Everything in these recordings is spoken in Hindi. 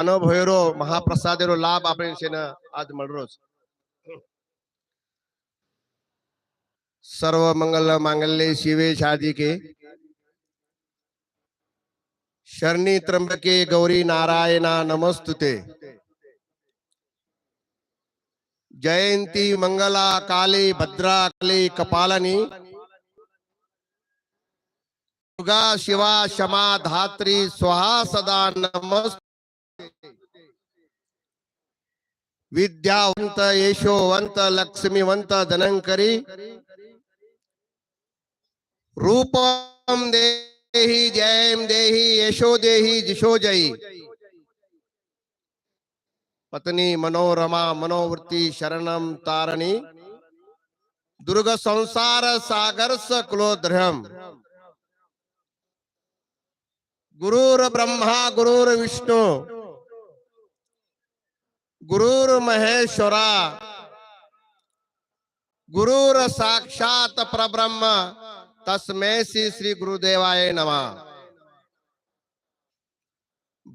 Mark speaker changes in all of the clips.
Speaker 1: અનુભવેરો મહાપ્રસાદેરો લાભ આપણે છે ને આજ મળરો છે સર્વ મંગલ માંગલ્ય શિવે શાદિકે શરણી ત્રંબકે ગૌરી નારાયણા નમસ્તુતે જયંતી મંગલા કાલી ભદ્રા કાલી કપાલની દુર્ગા શિવા ક્ષમા ધાત્રી સ્વાહા સદા નમસ્તે विद्यावंत यशोवंत, लक्ष्मीवंत धनंकरी रूपम देही जयम देही, यशो देही जिशो जयी। पत्नी मनोरमा, मनोवृत्ति शरणम तारणी। दुर्ग संसार, सागर स कुलोद्रम गुरुर् ब्रह्मा गुरुर्विष्णु गुरुर महेश्वरा। गुरुर साक्षात परब्रह्म। तस्मे श्री श्री गुरुदेवाय नमा।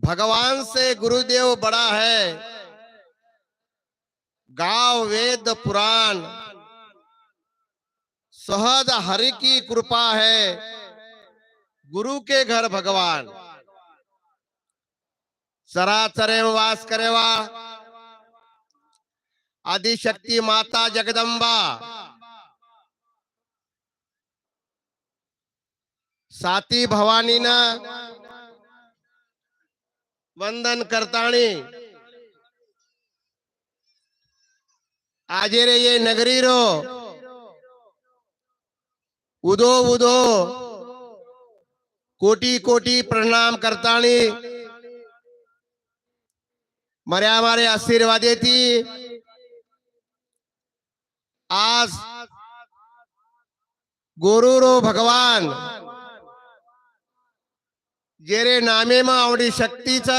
Speaker 1: भगवान से गुरुदेव बड़ा है। गाव वेद पुराण। सहद हरि की कृपा है। गुरु के घर भगवान। सराचरे वास करेवा। आदि शक्ति माता जगदम्बा સાતી ભવાનીના વંદન કરતાણી આજે રે એ નગરી રો ઉદો ઉદો કોટી કોટી પ્રણામ કરતાણી મર્યા મારે આશીર્વાદેથી आज गुरुरो भगवान जेरे नामे आवडी शक्तीच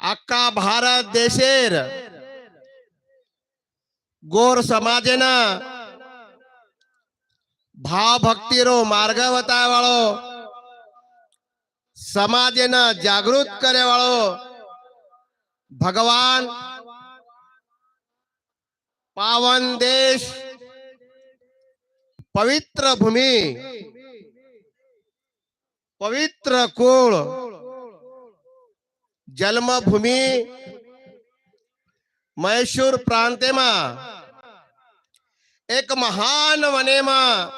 Speaker 1: अख्खा भारत देशेर गोर समाजेन भाव भक्तीरो मार्ग वाळो समाजेन जागृत करे वाळो भगवान पावन देश, पवित्र भूमि, पवित्र कुल जन्मभूमि, मैसूर प्रांत में एक महान वने में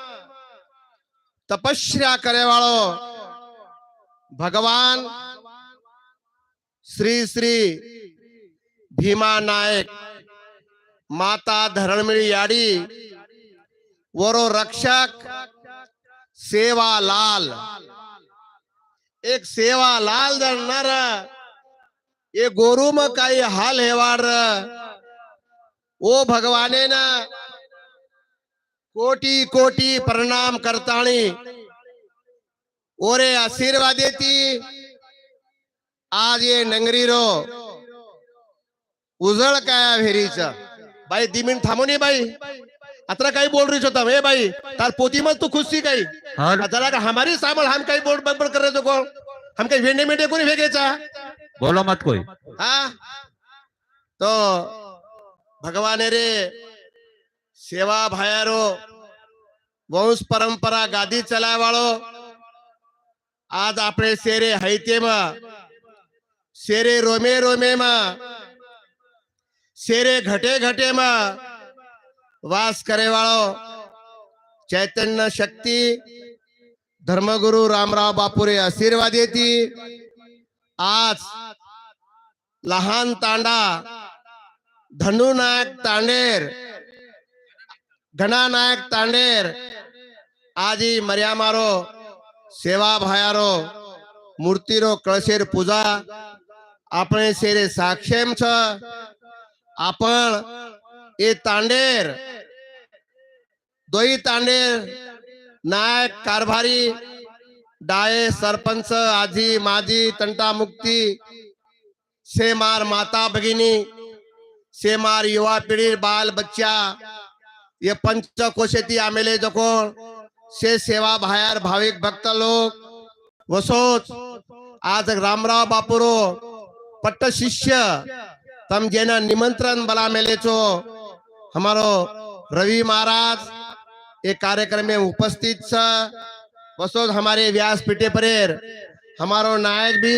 Speaker 1: तपस्या करे वालो भगवान श्री श्री भीमा नायक। माता धरणमिळी याडी, वरो रक्षक सेवा लाल एक सेवालाल धरणार ये में का काही हाल वार ओ भगवाने ना कोटी कोटी प्रणाम करताणी ओरे आशीर्वाद देती आज ये नंगरी रो उजळ काया चा। बाई दी मिनिट थांबव नाही बाई आता काही बोल रही होता हे बाई तार पोती मग तू खुशी काही जरा का हमारी सामल हम काही बोल बडबड कर रहे को हम काही वेंडे मेंढे कोणी फेकायचा
Speaker 2: बोलो मत कोई
Speaker 1: हा तो भगवान रे सेवा भायारो वंश परंपरा गादी चलावाळो आज आपले शेरे हैते मा शेरे रोमे रोमे मा શેરે ઘટે ઘટેમાં વાસ કરે વાળો ચૈતન્ય શક્તિ ધર્મગુરુ રામરાવ બાપુરે આશીર્વાદ येती आज लहान तांडा धनु नायक तांडेर घना नायक तांडेर आजी मर्या मारो सेवा भायारो मूर्तिरो कळशेर पूजा આપણે શેરે સાક્ષેમ છ आपण ए तांडेर दोई तांडेर नायक कारभारी डाये सरपंच आजी माजी तंटा मुक्ती सेमार माता भगिनी सेमार युवा पिढी बाल बच्चा ये पंच कोशेती आमेले जको से सेवा बाहेर भाविक भक्त लोक वसोच आज रामराव बापुरो पट्ट शिष्य तम जेना निमंत्रण बला मेले छो हमारो रवि महाराज, एक कार्यक्रम में उपस्थित बसो हमारे व्यास पीठे परेर, हमारो नायक भी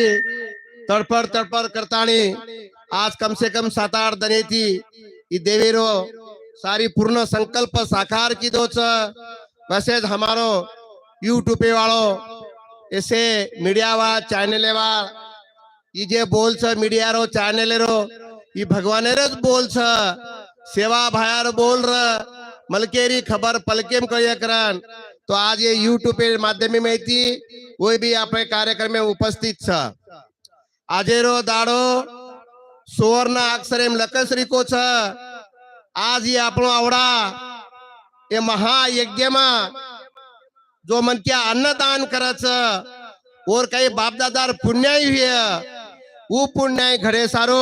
Speaker 1: तड़पड़ तड़पड़ करतानी। आज कम से कम सात आठ दने थी। ई सारी पूर्ण संकल्प साकार की दो वैसे हमारो यूट्यूब पे वालो ऐसे मीडिया वा चैनल वा ई जे बोल मीडिया रो, चैनल रो ई भगवान ज बोल छ सेवा भायार बोल र मलकेरी खबर पलकेम करिया करन तो आज ये यूट्यूब पे माध्यम में थी वो भी આપણે કાર્યક્રમ में उपस्थित छ આજેરો દાડો સુવર્ણ અક્ષરે લકસરી કો छ આજ ये આપણો આવડા એ મહાયજ્ઞમાં जो मन क्या अन्नदान करायचं और काही बापदादार पुण्याई हुए वो पुण्याई घडे सारो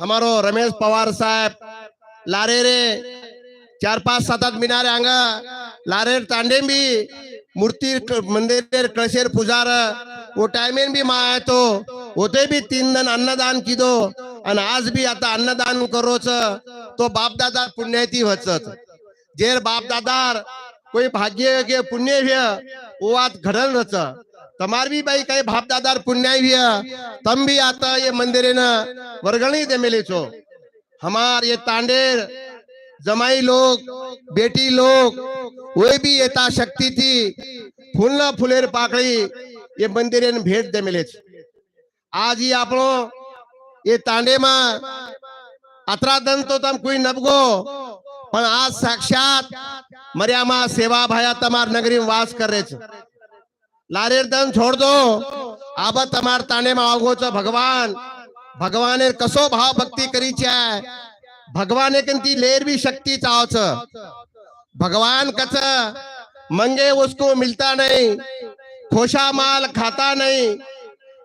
Speaker 1: हमारो रमेश पवार साहेब लारे रे चार पाच सातात मिनार अंगा लारेर तांडेंबी मूर्ती मंदिर कळशेर पुजार वो टायमेन बी माय तो होते बी तीन दन अन्नदान किदो आणि आज बी आता अन्नदान करोच तो बापदादा पुण्याती वचत जेर बापदादार कोई भाग्य के पुण्य ओवात घडल रच તમાર બી ભાઈ કઈ બાપ દાદાર પુણ્ય ભ્ય તમ બી आता ये मंदिरे न वर्गणी दे मिले छो हमार ये तांडेर जमाई लोग बेटी लोग वो भी येता शक्ती थी फुलना फुलेर पाकळी ये मंदिरे न भेट दे मिले छ. आज ही આપણો ये तांडे માં અતરા દન તો તમ કોઈ નબગો પણ આ સાક્ષાત મર્યામાં સેવા ભાયા તમાર નગરી વાસ કરે છે લારેર દન છોડ દો આબા તમાર તાને માં આવગો છો ભગવાન ભગવાને કસો ભાવ ભક્તિ કરી છે ભગવાને કંતી લેર भी शक्ति चाहो छ भगवान कच मंगे उसको मिलता नहीं खोशा माल खाता नहीं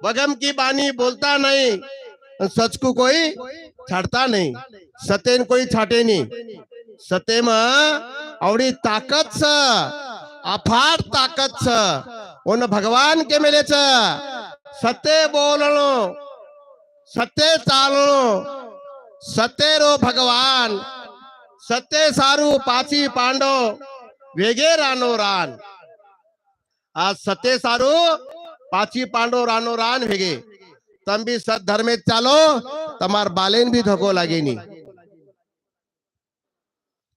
Speaker 1: वगम की बानी बोलता नहीं सच को कोई छाड़ता नहीं सतेन कोई छाटे नहीं સતેમાં આવડી તાકત છે અફાટ તાકત છે ઓન उन भगवान के मिले सत्य बोलो सत्य चालो सत्य रो भगवान सत्य सारू पाची पांडो, वेगे रानो रान। आज सत्य सारू पाची पांडो रानो रान वेगे। तम भी सत धर्मे चालो, तमार बालेन भी धको लागेनी।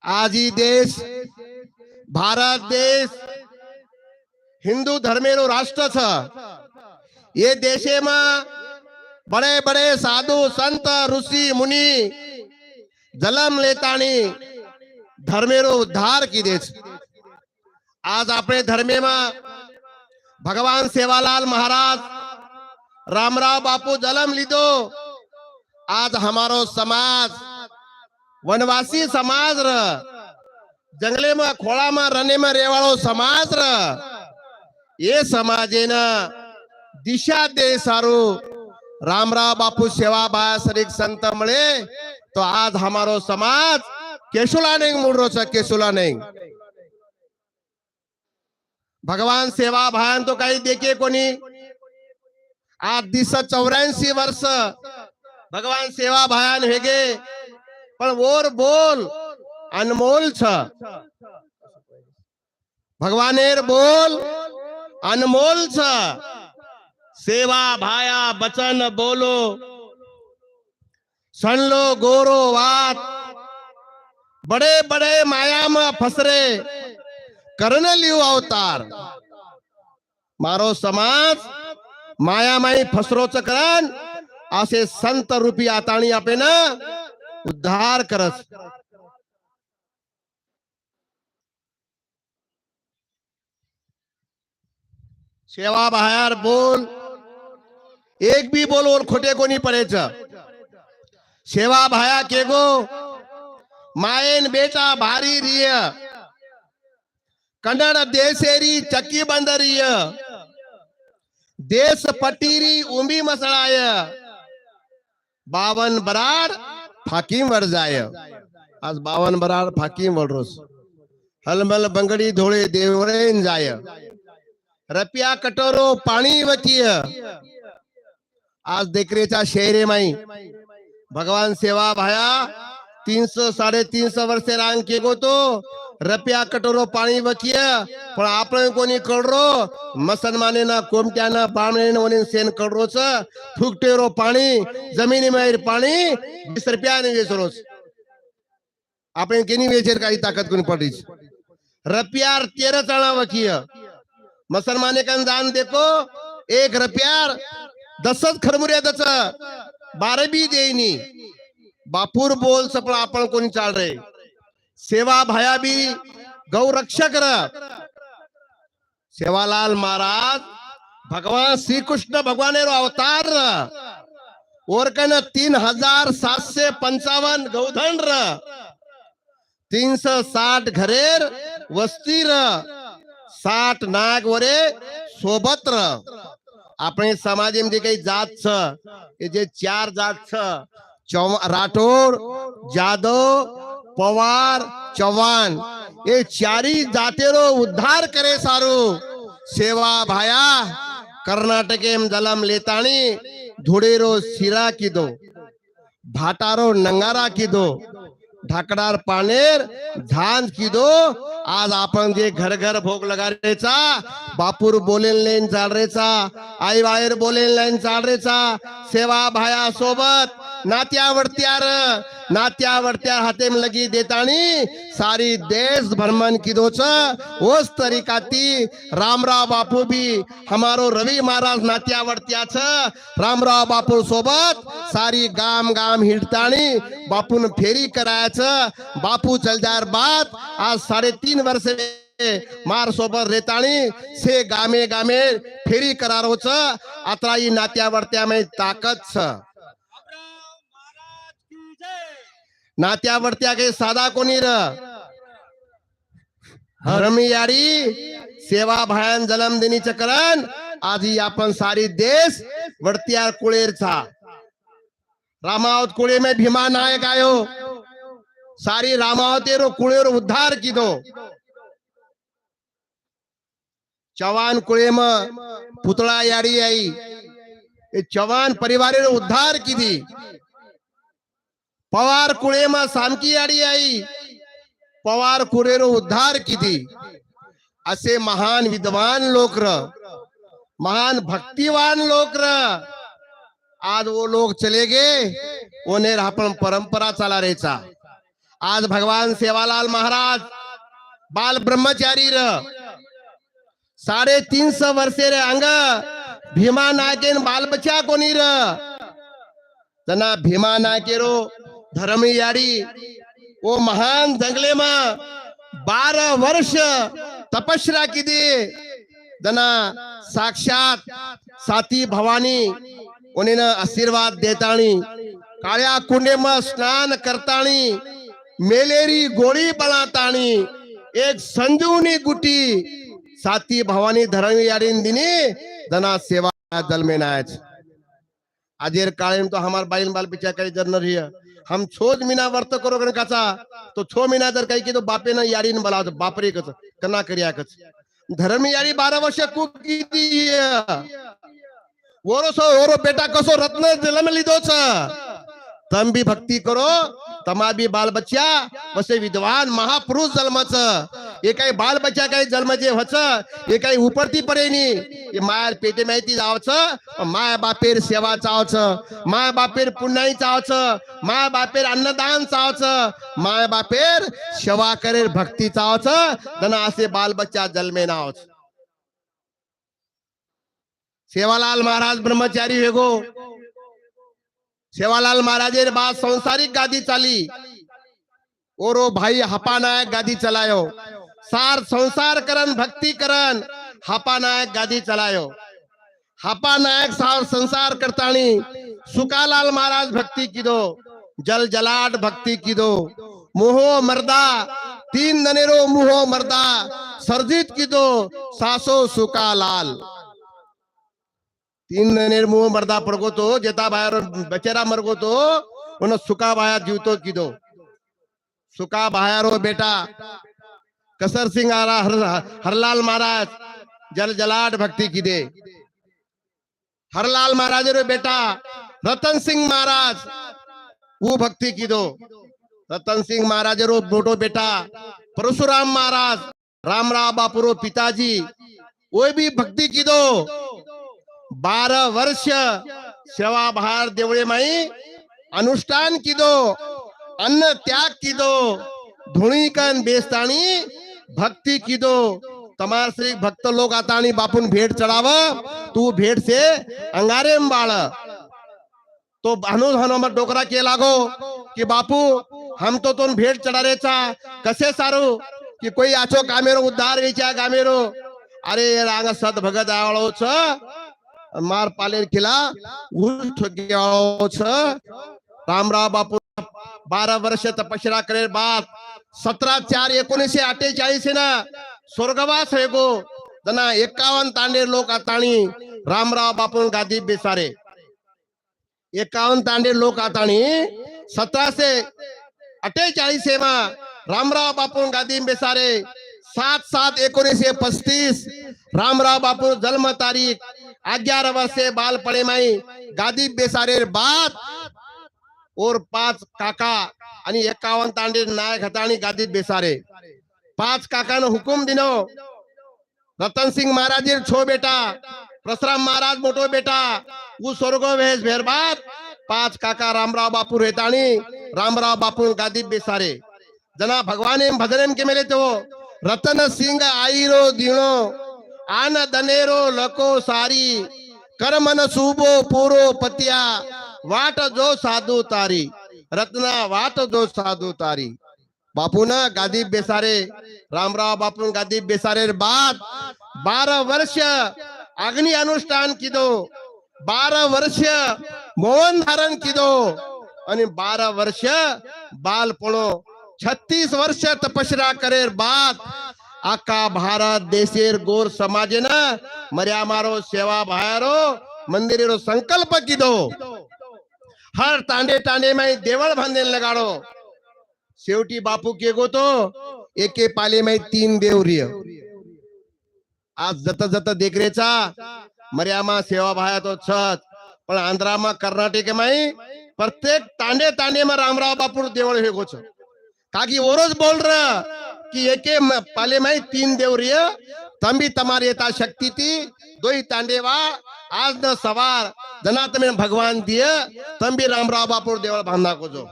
Speaker 1: आज ही देश, भारत देश હિન્દુ ધર્મેનું રાષ્ટ્ર છે એ દેશેમાં બડે બડે સાધુ સંત ઋષિ મુનિ જલમ લેતાની ધર્મેનો ઉદ્ધાર કીધે છે આજ આપણે ધર્મેમાં ભગવાન સેવાલાલ મહારાજ રામરાવ બાપુ જલમ લીધો આજ અમારો સમાજ વનવાસી સમાજ જંગલેમાં ખોળામાં રનેમાં રહેવાળો સમાજ ये समाज दिशा दे सारू। रामराव बापू सेवा बायासरिक संत मे तो आज हमारो समाज केसुला नहीं मुड़ो केसुला नहीं भगवान सेवा भान तो कहीं देखे को आज दिश चौर वर्ष भगवान सेवा भयान है गे पर बोल अनमोल छ। भगवान बोल अनमोल सा सेवा भाया बचन बोलो. सणलो गोरो वात. बड़े बड़े मायाम फसरे. करने लियो अवतार. मारो समाज मायामाई माई फसरो चकरण असे संत रूपी आताणी आपण उद्धार करस सेवा बहार बोल। एक भी बोल और खोटे को कोणी पडेचं सेवा भाया के गो? मायन बेटा भारी रिया। कन्नड देशेरी चक्की बंदरिय देश पटीरी उंबी मसळाय बावन बरार फाकीम वर जाय। आज बावन बराड फाकीम वडरोस हलमल बंगडी धोड़े देवरेन जाय। रपिया कटोरो पाणी वचिय। आज देखरेचा शेरे माई। भगवान सेवा भाया तीन सौ साढ़े तीन सौ वर्ष रांग के गो तो। रपिया कटोरो पाणी वकीय पण आपण कोणी मसन माने ना कोमट्यानं ना वनीन सेन कळरोच फुकटेरो पाणी जमिनी माहीर पाणी वीस रुपयाने वेचरोच। आपण केनी वेचेर काही ताकद कोणी पडीच रपिया तेरा चाणा वकीय मुसलमाने कन जान देखो? एक रपियार दसच खरमुऱ्या दच बारबी देईनी। बापूर बोल सपळ आपण कोणी चाल रे सेवा भाया बी गौरक्षक र। सेवालाल महाराज भगवान श्री कृष्ण भगवान रो अवतार र। और कन तीन हजार सातशे पंचावन्न गौधन र। तीन साठ घरेर वस्ती र। સાત નાગ વરે સોબત્ર આપણે સમાજ એમ જે કઈ જાત છે કે જે ચાર જાત છે રાઠોડ જાદવ પવાર ચૌહાણ એ ચારી જાતેનો ઉદ્ધાર કરે સારું સેવા ભાયા કર્ણાટકે એમ જલમ લેતાણી ધોળેરો શિરા કીધો ભાટારો નંગારા કીધો ढाकणार पानेर झांज किदो आज आपण जे घर घर भोग लगारेचा बापूर बोलेन लाईन चालरेचा आई बाहेर बोलेन लाईन चालरेचा सेवा भाया सोबत नात्यावरत्यार नात्यावरत्यार हातेम लगी देतानी। सारी देश भ्रमण किदोच ओस तरीकाती रामराव बापू भी हमारो रवि महाराज नात्यावरत्याच रामराव बापू सोबत सारी गाम गाम हिंडतानी। बापून फेरी करायचं बापू चलदार बात आज साढ़े तीन वर्ष मार सोबत रेताणी से गामे गामे फेरी करारोच आत्राई में ताकत छ। नात्यावर त्या काही साधा कोणी रमी यारी सेवा भायन जलम देणी चकरण आधी आपण सारी देश वडत्या कुळेरचा. रामावत कुळे में भीमा नायक आयो. सारी रामावती रो कुळे रो उद्धार किदो चवान कुळे म पुतळा यारी आई. चवान परिवारेरो उद्धार किदी पवार कुळे मा सामकी आडी आई. पवार कुळे रो उद्धार किती? असे महान विद्वान लोक र महान भक्तिवान लोक र आज वो लोग चले गए उन्हें आपण परंपरा चला रेचा. आज भगवान सेवालाल महाराज बाल ब्रह्मचारी र. साढ़े तीन सौ वर्षे रे अंग भीमा नायकेन बाल बच्चा कोनी र. त्यांना भीमा नायकेरो धर्मी याडी वो महान जंगले में बारह वर्ष तपस्या की दे जना साक्षात साती भवानी, उन्हें आशीर्वाद देताणी काळ्या कुंडेમાં स्नान करताणी मेलेरी गोळी बनाताणी एक संजीवनी गुटी साती भवानी धरणी यारीन दिनी दना सेवा जल में नाच आजेर काळे तो हमार बाइल बाल पिचा कई जर न रिय हम छोज महीना वर्त करो कारण का तो छो महीना जर कहीं तो बापे ना यारी ने बला तो बापरे कच कना कर धर्म यारी बारह वर्ष कूक ओरो सो ओरो बेटा कसो रत्न जन्म लीधो तम भी भक्ति करो तमाबी बालबच्चा वसे विद्वान महापुरुष जन्मच. हे काही बालबच्चा काही जन्म जे व्हच हे काही उपरती परेनी. माया पेटे माहिती जावच माय बापेर सेवा चावच माय बापेर पुण्याई चावच माय बापेर अन्नदान चावच माय बापेर सेवा करेर भक्ती चावच दना असे बालबच्चा जन्मे नावच. सेवालाल महाराज ब्रह्मचारी वेगो सेवालाल महाराजे बाद संसारिक गादी चाली। ओरो भाई हपा नायक गादी चलायो। सार संसार करन, भक्ति करन हपा नायक गादी चलायो। हपा नायक सार संसार करतानी, सुकालाल महाराज भक्ति कीधो, जल जलाट भक्ति कीधो। मोहो मर्दा, तीन ननेरो मुहो मर्दा, सर्जित कीधो, सासो सुकालाल। तीन महीने मुँह मरदा पड़गोतो जेता बायर बचेरा मरगोतो उन सुका बाया जीवतो सुखा सुका बायारो तो बेटा। कसर सिंह आरा, हर, हरलाल महाराज, जल जलाट भक्ति की दे हरलाल महाराज रो बेटा, रतन सिंह महाराज वो भक्ति की दो रतन सिंह महाराज रो बोटो बेटा, परशुराम महाराज, राम राव बापुर पिताजी वो भी भक्ति की दो बारह वर्ष सेवा भार देवड़े मई अनुष्ठान की दो अन्न त्याग की दो धुणी कन बेस्तानी भक्ति की दो तमार श्री भक्त लोग आता आणि बापून भेट चढ़ावा, तू भेट से अंगारे बाळ। तो हनुज हनुमत डोकरा के लागो कि बापू, हम तो तुम भेट चढ़ा रहे था कसे सारू? कि कोई आचो कामेरो उद्धार विचा कामेरो? अरे रांग सद भगत आवळोच मार पालेर किला रामराव बापू बारा वर्ष तपश्चर्या करे बाप सतरा चार एकोणीसशे अठ्ठेचाळीस ना स्वर्गवास है गो। जना एकावन्न तांडे लोक आताणी। रामराव बापू गादी बेसारे। एकावन्न तांडे लोक आताणी। सतराशे अठ्ठेचाळीस मा रामराव बापू गादी बेसारे। सात सात एकोणीसशे पस्तीस। रामराव बापू जन्म तारीख अग्यार वर्षे बाल पडे माई गादी बेसारे बात और पाच काका आणि एकावन्न तांडे नायक हताणी गादीत बेसारे। पाच काकानं हुकुम दिनो, रतन सिंह महाराज छो बेटा, परशुराम महाराज मोटो बेटा वो स्वर्ग वेश भेरबाद पाच काका रामराव बापू रेताणी, रामराव बापू गादी बेसारे। जना भगवान भजन के मेले तो रतन सिंह आईरो दिणो आन दनेरो लको सारी करमन सुबो पूरो पतिया वाट जो साधू तारी रत्ना वाट जो साधू तारी बापू ना गादी बेसारे रामराव बापू गादी बेसारे बाद बारह वर्ष अग्नि अनुष्ठान कीधो बारह वर्ष मौन धारण कीधो आणि बारह वर्ष बालपणो छत्तीस वर्ष तपस्या करे આખા ભારત દેશેર ગોર સમાજે ના મર્યા મારો સેવા मंदिर रो संकल्प कीधो हर तांडे तांडे માં देवल बांधे लगाड़ो शेवटी बापू के गोतो एके पाले माही तीन देवरीय। आज जत जत मरिया मा सेवा भाया तो छत पण आंध्रामा कर्नाटके माई प्रत्येक तांडे तांडे मा रामराव बापूर देवळ हे गोच। काकी ओरोज बोल रहा कि एके म- पाले में तीन देवरिय तंबी तमार येता शक्ति थी दो ही तांडेवा, आज न सवार जना तुम्हें भगवान दिए, तंबी रामराव बापू देवळ बांधा को जो।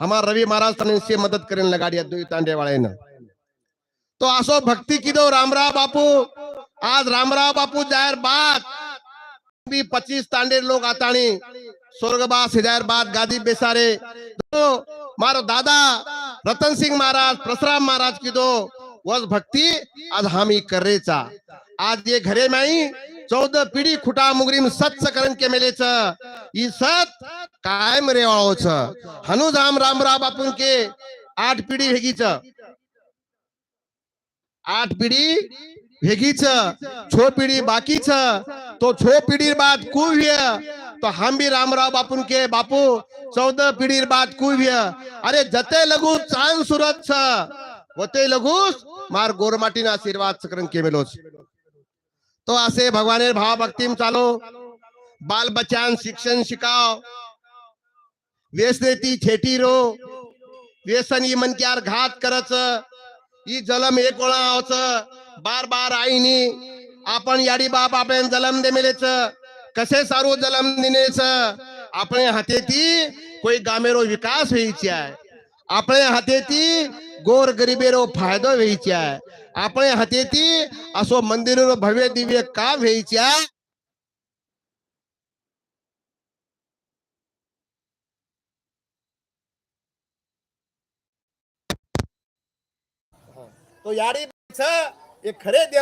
Speaker 1: हमार रवि महाराज तने से मदद करेन लगाडिया दो ही तांडे वाले न। तो असो भक्ति की दो रामराव बापू। आज रामराव बापू ज़ाहिर बात, भी पच्चीस तांडे लोग आतानी स्वर्गबास हज़ार बाद गादी बेसारे। तो मारो दादा रतन सिंह महाराज प्रसराम महाराज की दो वह भक्ति आज हम ही करेचा। आज ये घरे माई चौदह पीढ़ी खुटा मुगरीम सत्य करण के मेले च। ई सत कायम रेवाळो छ हनुज हम रामराव बापून के आठ पीढ़ी हेगी च। आठ पीढ़ी हेगी छ छो पीढ़ी बाकी छ तो छो पीढ़ी बाद कुव्य तो हम भी रामराव बापू के बापू चौदह पीढ़ी बाद कुव्य अरे जते लघु चांद सूरत छ वते लगू मार गोरमाटीना आशीर्वाद सकरन के मेलोच तो असे भगवान भाव भक्तीम चालो। बाल बच्चान शिक्षण शिकाव देती छेटी रो। व्यसन ही मन क्यार घात करच ही जलम एक ओळा आवच बार बार आईनी। आपण याडी बाप आपण जलम दे मिलेच कसे सारू जलम दिने अपने हाथी थी कोई गामे विकास वही चाहे अपने हाथी थी गोर गरीबे फायदो वही चाहे अपने हाथी थी असो मंदिर रो भव्य दिव्य का वही चाहे तो यारी एक खरे देव